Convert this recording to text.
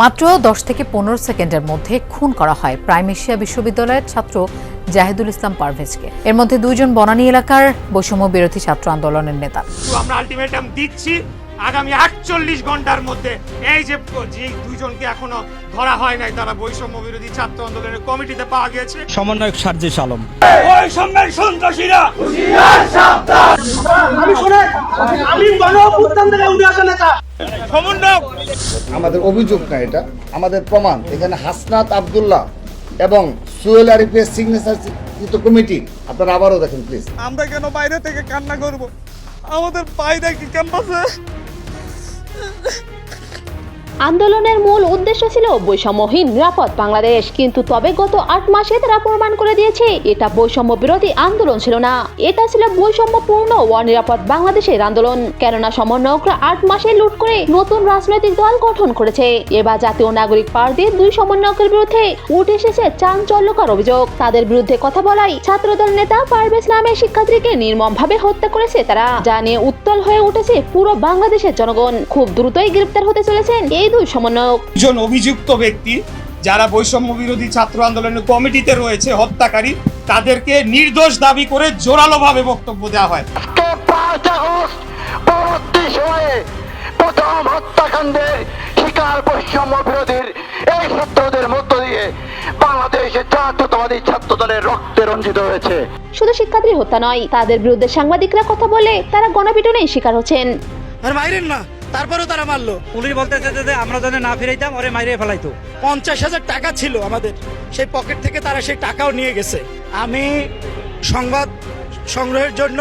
মাত্র দশ থেকে পনেরো সেকেন্ডের মধ্যে খুন করা হয় প্রাইম এশিয়া বিশ্ববিদ্যালয়ের ছাত্র জাহিদুল ইসলাম পারভেজকে। এর মধ্যে দুইজন বনানী এলাকার বৈষম্য বিরোধী ছাত্র আন্দোলনের নেতা। তো আমরা আলটিমেটাম দিচ্ছি আগামী আটচল্লিশ ঘণ্টার মধ্যে এই যে যে দুইজনকে এখনও ধরা হয় নাই তারা বৈষম্য বিরোধী ছাত্র আন্দোলনের কমিটিতে পাওয়া গেছে সমন্বয়ক সার্জিস আলম। বৈষম্যের সন্ত্রাসীরা! আমি গণ অভ্যুত্থান থেকে উঠে আসা নেতা সমন্বয়ক। আমাদের অভিযোগ না এটা আমাদের প্রমাণ। এখানে হাসনাত আব্দুল্লাহ এবং সুয়েল আরিফের সিগনেচার কমিটি। আপনারা আবারও দেখেন প্লিজ আমরা কেন বাইরে থেকে কান্না করব? আমাদের পায়রা কি ক্যাম্পাসে আন্দোলনের মূল উদ্দেশ্য ছিল বৈষম্যহীন নিরাপদ বাংলাদেশ। কিন্তু তবে গত আট মাসে তারা প্রমাণ করে দিয়েছে, এটা বৈষম্য বিরোধী আন্দোলন ছিল না। এটা ছিল বৈষম্যপূর্ণ ও নিরাপদ বাংলাদেশের আন্দোলন। কেননা সমন্বয়করা আট মাসে লুট করে নতুন রাজনৈতিক দল গঠন করেছে। এবার জাতীয় নাগরিক পার্টির দুই সমন্বয়কের বিরুদ্ধে উঠে এসেছে চাঞ্চল্যকর অভিযোগ। তাদের বিরুদ্ধে কথা বলাই ছাত্রদল নেতা পারভেজ নামের শিক্ষার্থীকে নির্মমভাবে হত্যা করেছে তারা, যা নিয়ে উত্তল হয়ে উঠেছে পুরো বাংলাদেশের জনগণ। খুব দ্রুতই গ্রেপ্তার হতে চলেছেন এই দুই সমন্বয়ক। দুজন অভিযুক্ত ব্যক্তি যারা বৈষম্য বিরোধী ছাত্র আন্দোলনের কমিটিতে রয়েছে হত্যাকারী তাদেরকে নির্দোষ দাবি করে জোরালোভাবে বক্তব্য দেওয়া হয়। প্রথম হত্যাকাণ্ডের শিকার বৈষম্য বিরোধীর এই সূত্রদের মধ্য দিয়ে বাংলাদেশের জাতীয়তাবাদী ছাত্র দলের রক্তে রঞ্জিত হয়েছে। শুধু শিক্ষার্থী হত্যা নয় তাদের বিরুদ্ধে সাংবাদিকরা কথা বলে তারা গণপিটুনের শিকার হচ্ছেন। আর মাইরেন না। তারপরেও তারা মারলো। পুলিশ বলতেছে যে আমরা যদি না ফিরাইতাম ওরে মাইরে ফেলাইতো। পঞ্চাশ হাজার টাকা ছিল আমাদের। সেই পকেট থেকে তারা সেই টাকাও নিয়ে গেছে। আমি সংবাদ সংগ্রহের জন্য